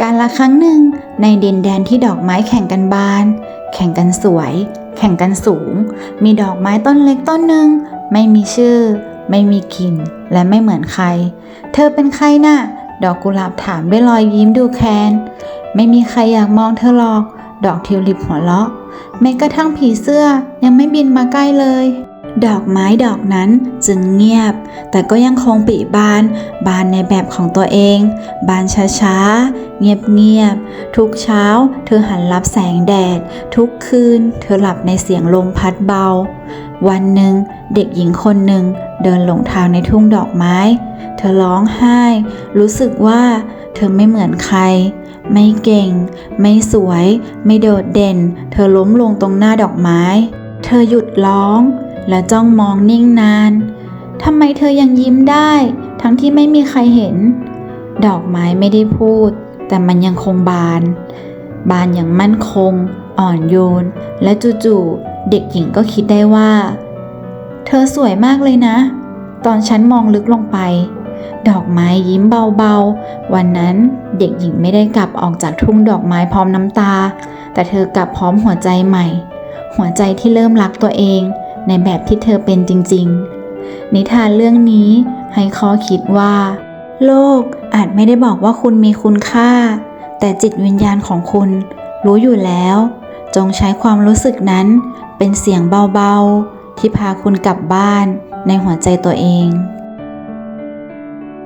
การละครั้งหนึ่งในดินแดนที่ดอกไม้แข่งกันบาน แข่งกันสวย แข่งกันสูง มีดอกไม้ต้นเล็กต้นหนึ่งไม่มีชื่อ ไม่มีกลิ่น และไม่เหมือนใคร เธอเป็นใครน่ะ ดอกกุหลาบถามด้วยรอยยิ้มดูแคนไม่มีใครอยากมองเธอหรอก ดอกทิวลิปหัวเราะแม้กระทั่งผีเสื้อยังไม่บินมาใกล้เลย ดอกไม้ดอกนั้นจึงเงียบ แต่ก็ยังคงปิบาน บานในแบบของตัวเอง บานช้าๆ เงียบๆ ทุกเช้า เธอหันรับแสงแดด ทุกคืน เธอหลับในเสียงลมพัดเบา วันหนึ่ง เด็กหญิงคนหนึ่งเดินหลงทางในทุ่งดอกไม้ เธอร้องไห้ รู้สึกว่าเธอไม่เหมือนใคร ไม่เก่ง ไม่สวย ไม่โดดเด่น เธอล้มลงตรงหน้าดอกไม้ เธอหยุดร้อง และจ้องมองนิ่งนานทำไมเธอยังยิ้มได้ ทั้งที่ไม่มีใครเห็น ดอกไม้ไม่ได้พูด แต่มันยังคงบาน บานอย่างมั่นคง อ่อนโยน และจู่ๆเด็กหญิงก็คิดได้ว่า เธอสวยมากเลยนะ ตอนฉันมองลึกลงไป ดอกไม้ยิ้มเบาๆ วันนั้นเด็กหญิงไม่ได้กลับออกจากทุ่งดอกไม้พร้อมน้ำตา แต่เธอกลับพร้อมหัวใจใหม่ หัวใจที่เริ่มรักตัวเอง ในแบบที่เธอเป็นจริง ๆ นิทานเรื่องนี้ให้ข้อคิดว่า โลกอาจไม่ได้บอกว่าคุณมีคุณค่า แต่จิตวิญญาณของคุณรู้อยู่แล้ว จงใช้ความรู้สึกนั้นเป็นเสียงเบาๆ ที่พาคุณกลับบ้านในหัวใจตัวเอง